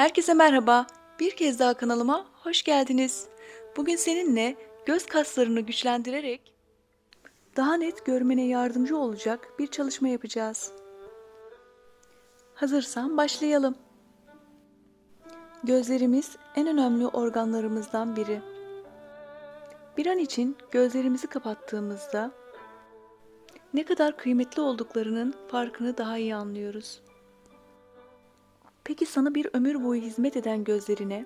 Herkese merhaba. Bir kez daha kanalıma hoş geldiniz. Bugün seninle göz kaslarını güçlendirerek daha net görmene yardımcı olacak bir çalışma yapacağız. Hazırsan başlayalım. Gözlerimiz en önemli organlarımızdan biri. Bir an için gözlerimizi kapattığımızda ne kadar kıymetli olduklarının farkını daha iyi anlıyoruz. Peki sana bir ömür boyu hizmet eden gözlerine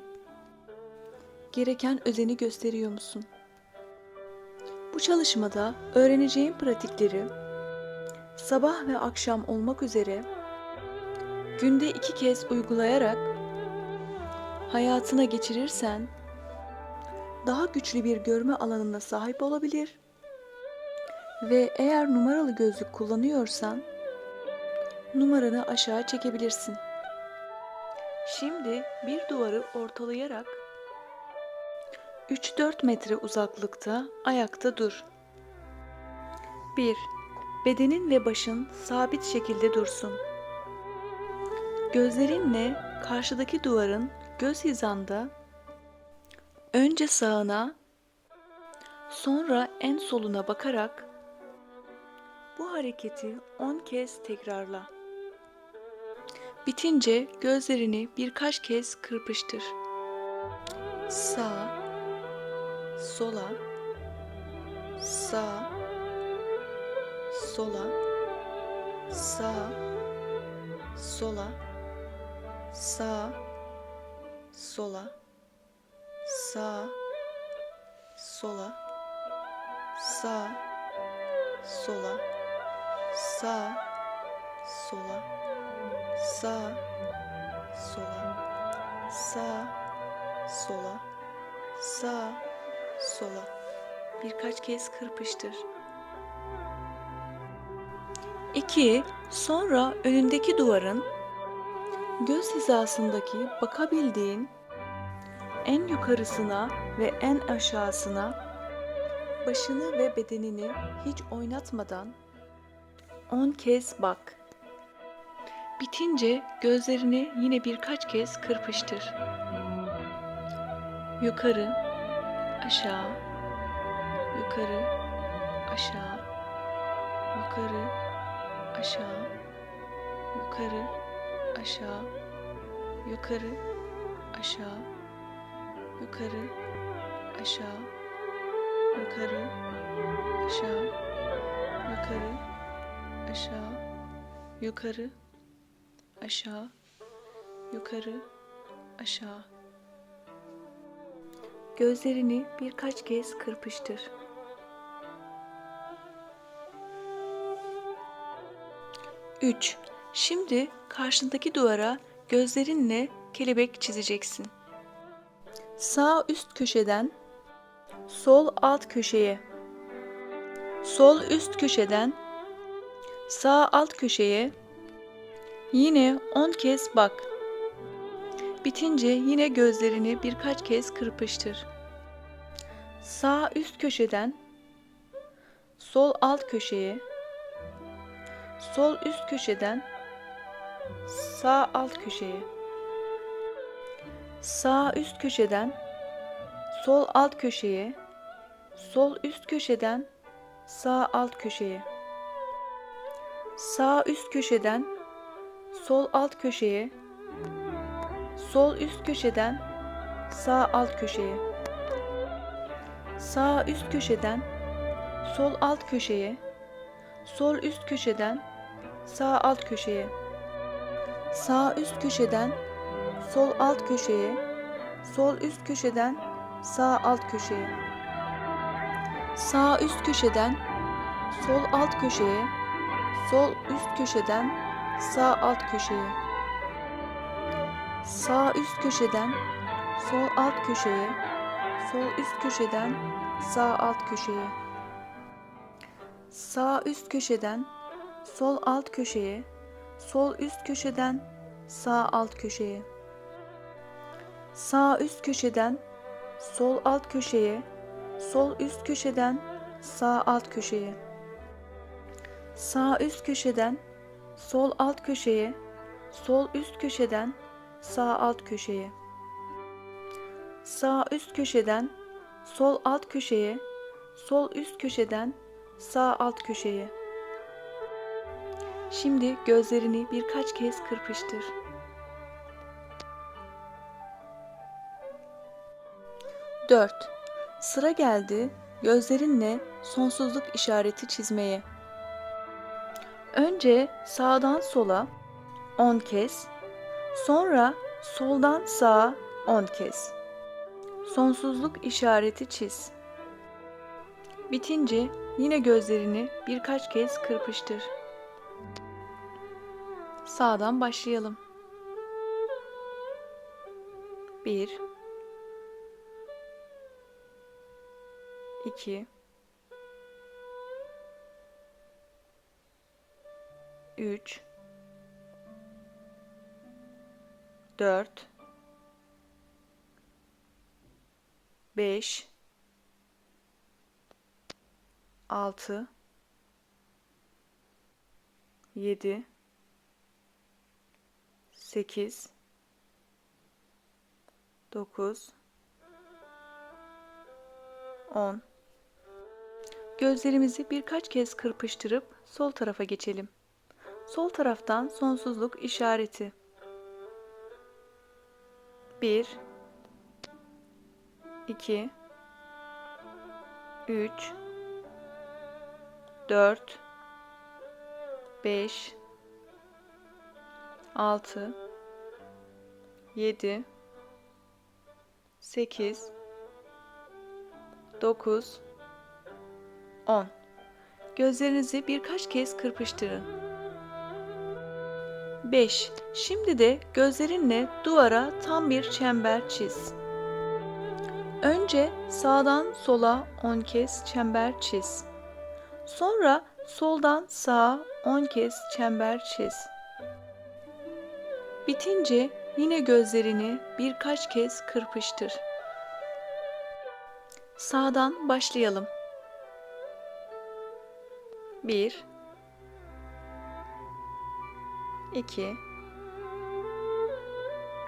gereken özeni gösteriyor musun? Bu çalışmada öğreneceğin pratikleri sabah ve akşam olmak üzere günde iki kez uygulayarak hayatına geçirirsen daha güçlü bir görme alanına sahip olabilir ve eğer numaralı gözlük kullanıyorsan numaranı aşağı çekebilirsin. Şimdi bir duvarı ortalayarak 3-4 metre uzaklıkta ayakta dur. 1. Bedenin ve başın sabit şekilde dursun. Gözlerinle karşıdaki duvarın göz hizanda önce sağına sonra en soluna bakarak bu hareketi 10 kez tekrarla. Bitince gözlerini birkaç kez kırpıştır. Sağ, sola, sağ, sola, sağ, sola, sağ, sola, sağ, sola, sağ, sola, sağ, sola, sağ, sola, sağ, sola, sağ, sola. Birkaç kez kırpıştır. 2. Sonra önündeki duvarın göz hizasındaki bakabildiğin en yukarısına ve en aşağısına başını ve bedenini hiç oynatmadan 10 kez bak. Bitince gözlerini yine birkaç kez kırpıştır. Yukarı, aşağı, yukarı, aşağı, yukarı, aşağı, yukarı, aşağı, yukarı, aşağı, yukarı, aşağı, yukarı, aşağı, yukarı, aşağı, yukarı, aşağı, yukarı, aşağı. Gözlerini birkaç kez kırpıştır. Üç. Şimdi karşındaki duvara gözlerinle kelebek çizeceksin. Sağ üst köşeden sol alt köşeye, sol üst köşeden sağ alt köşeye Yine 10 kez bak. Bitince yine gözlerini birkaç kez kırpıştır. Sağ üst köşeden sol alt köşeye, sol üst köşeden sağ alt köşeye, sağ üst köşeden sol alt köşeye, sol üst köşeden sağ alt köşeye, sağ üst köşeden sol alt köşeye, sol üst köşeden sağ alt köşeye, sağ üst köşeden sol alt köşeye, sol üst köşeden sağ alt köşeye, sağ üst köşeden sol alt köşeye, sol üst köşeden sağ alt köşeye, sağ üst köşeden sol alt köşeye, sol üst köşeden sağ alt köşeye, sağ üst köşeden sol alt köşeye, sol üst köşeden sağ alt köşeye, sağ üst köşeden sol alt köşeye, sol üst köşeden sağ alt köşeye, sağ üst köşeden sol alt köşeye, sol üst köşeden sağ alt köşeye, sağ üst köşeden sol alt köşeye, sol üst köşeden sağ alt köşeye. Sağ üst köşeden sol alt köşeye, sol üst köşeden sağ alt köşeye. Şimdi gözlerini birkaç kez kırpıştır. Dört. Sıra geldi gözlerinle sonsuzluk işareti çizmeye. Önce sağdan sola 10 kez, sonra soldan sağa 10 kez. Sonsuzluk işareti çiz. Bitince yine gözlerini birkaç kez kırpıştır. Sağdan başlayalım. 1 2 3 4 5 6 7 8 9 10 Gözlerimizi birkaç kez kırpıştırıp sol tarafa geçelim. Sol taraftan sonsuzluk işareti. 1 2 3 4 5 6 7 8 9 10 Gözlerinizi birkaç kez kırpıştırın. 5. Şimdi de gözlerinle duvara tam bir çember çiz. Önce sağdan sola 10 kez çember çiz. Sonra soldan sağa 10 kez çember çiz. Bitince yine gözlerini birkaç kez kırpıştır. Sağdan başlayalım. 1 2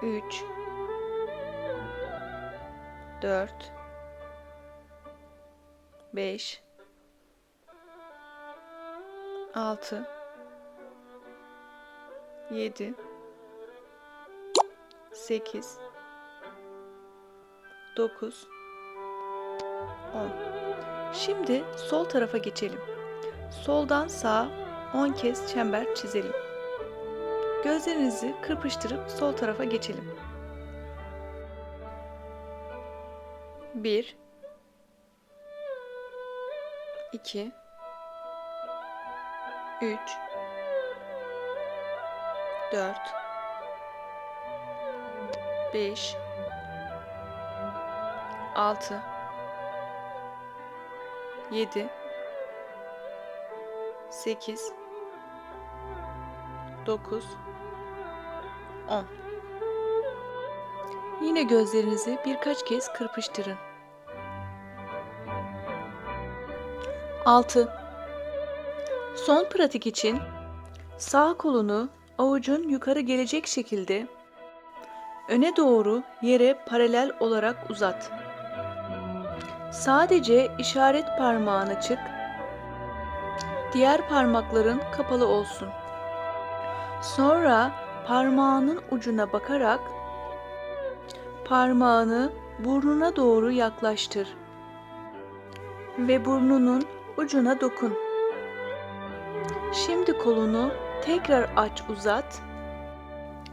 3 4 5 6 7 8 9 10 Şimdi sol tarafa geçelim. Soldan sağa 10 kez çember çizelim. Gözlerinizi kırpıştırıp sol tarafa geçelim. 1 2 3 4 5 6 7 8 9 10 Yine gözlerinizi birkaç kez kırpıştırın. 6. Son pratik için sağ kolunu avucun yukarı gelecek şekilde öne doğru yere paralel olarak uzat. Sadece işaret parmağın açık, diğer parmakların kapalı olsun. Sonra parmağının ucuna bakarak parmağını burnuna doğru yaklaştır ve burnunun ucuna dokun. Şimdi kolunu tekrar aç uzat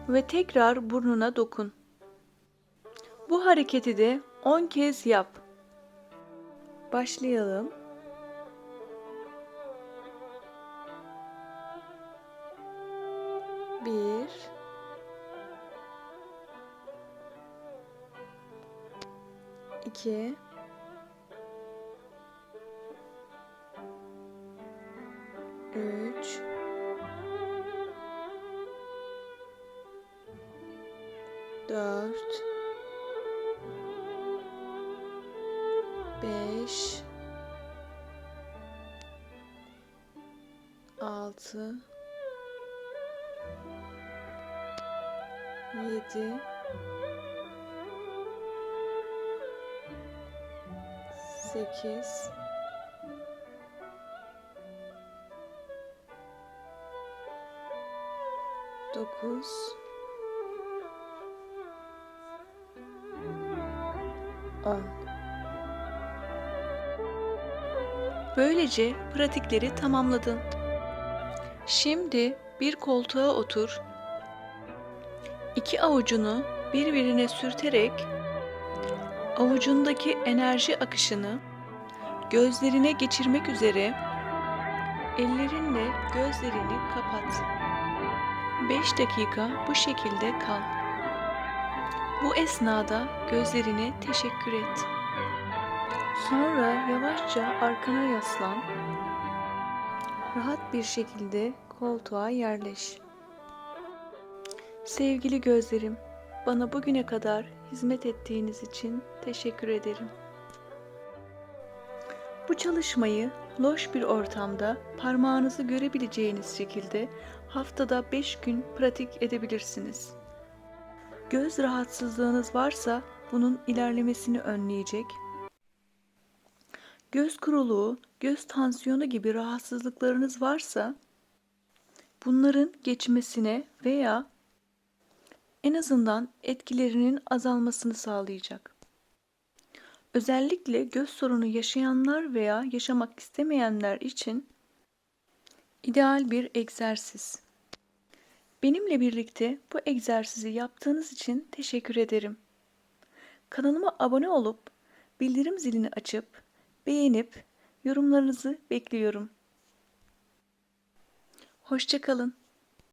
ve tekrar burnuna dokun. Bu hareketi de 10 kez yap. Başlayalım. 2 3 4 5 6 7 sekiz, dokuz, on. Böylece pratikleri tamamladın. Şimdi bir koltuğa otur. İki avucunu birbirine sürterek avucundaki enerji akışını gözlerine geçirmek üzere ellerinle gözlerini kapat. 5 dakika bu şekilde kal. Bu esnada gözlerine teşekkür et. Sonra yavaşça arkana yaslan. Rahat bir şekilde koltuğa yerleş. Sevgili gözlerim, bana bugüne kadar hizmet ettiğiniz için teşekkür ederim. Bu çalışmayı loş bir ortamda parmağınızı görebileceğiniz şekilde haftada 5 gün pratik edebilirsiniz. Göz rahatsızlığınız varsa bunun ilerlemesini önleyecek. Göz kuruluğu, göz tansiyonu gibi rahatsızlıklarınız varsa bunların geçmesine veya en azından etkilerinin azalmasını sağlayacak. Özellikle göz sorunu yaşayanlar veya yaşamak istemeyenler için ideal bir egzersiz. Benimle birlikte bu egzersizi yaptığınız için teşekkür ederim. Kanalıma abone olup bildirim zilini açıp beğenip yorumlarınızı bekliyorum. Hoşçakalın.